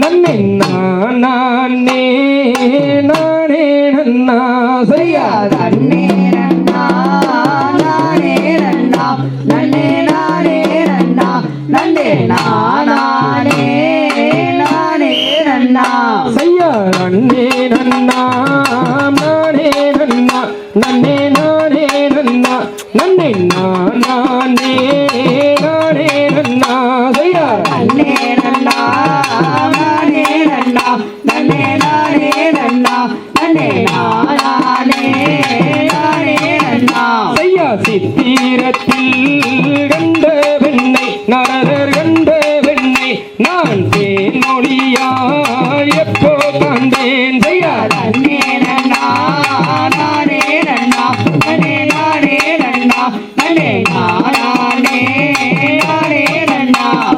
நன்னே நானே நானே நன்னா சரியா நன்னே அன்னை நானே நானே நன்னா தையா அண்ணே நன்னா நானே நன்னா நன்னே நானே நன்னா நன்னே நானே சித்தி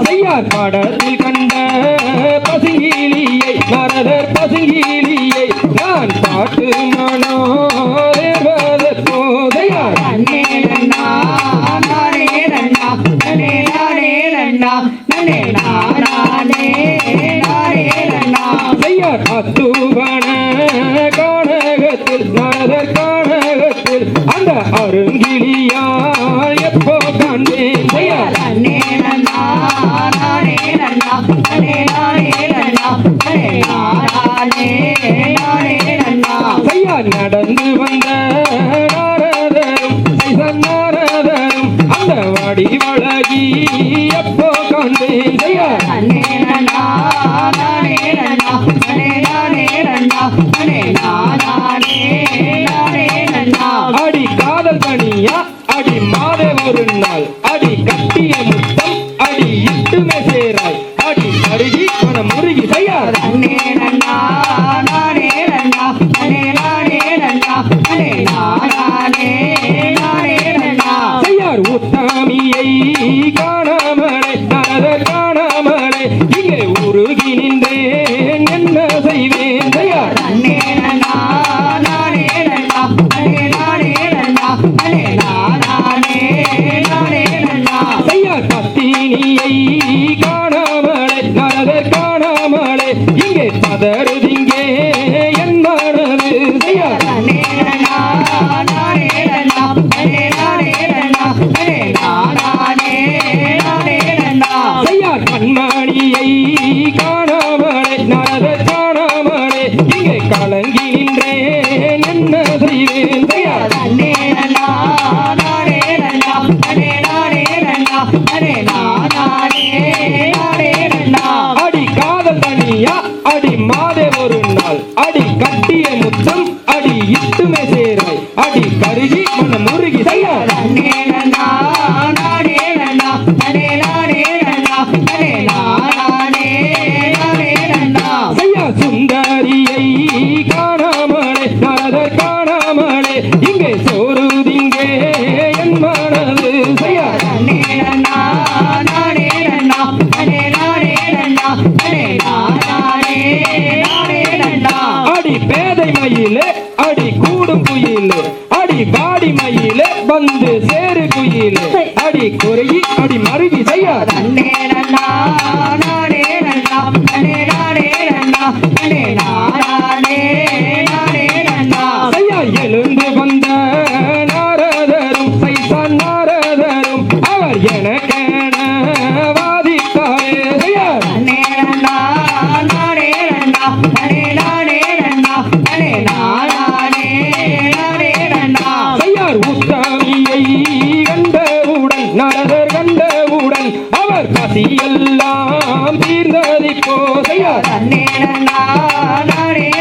செய்யார் பாடத்தில் கண்ட பசுங்கிலியை மரதர் பசுங்கிலியை நான் பாட்டு மனோ போதையார். அண்ணே அண்ணா நாரே அண்ணா நனே நாரே அண்ணா நீயா எப்போதானே ஐயா நடந்து வந்த நாரதரும் நாரதரும் அந்த வாடி வழகி எப்போ கண்டேன் ஐயா அடி மாதம் ஒரு நாள். அடி दर्द देंगे பேதை மயிலே அடி கூடு குயிலே அடி பாடி மயிலே வந்து சேரு குயிலே. அடி குறையி அடி மருவி செய்யாத. பசி எல்லாம் தீர்ந்ததை போதையா நன்னே நானே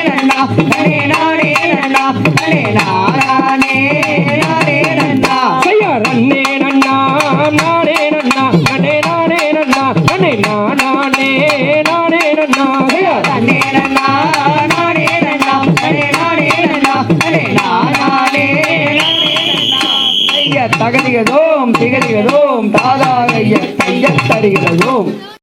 되겠다고.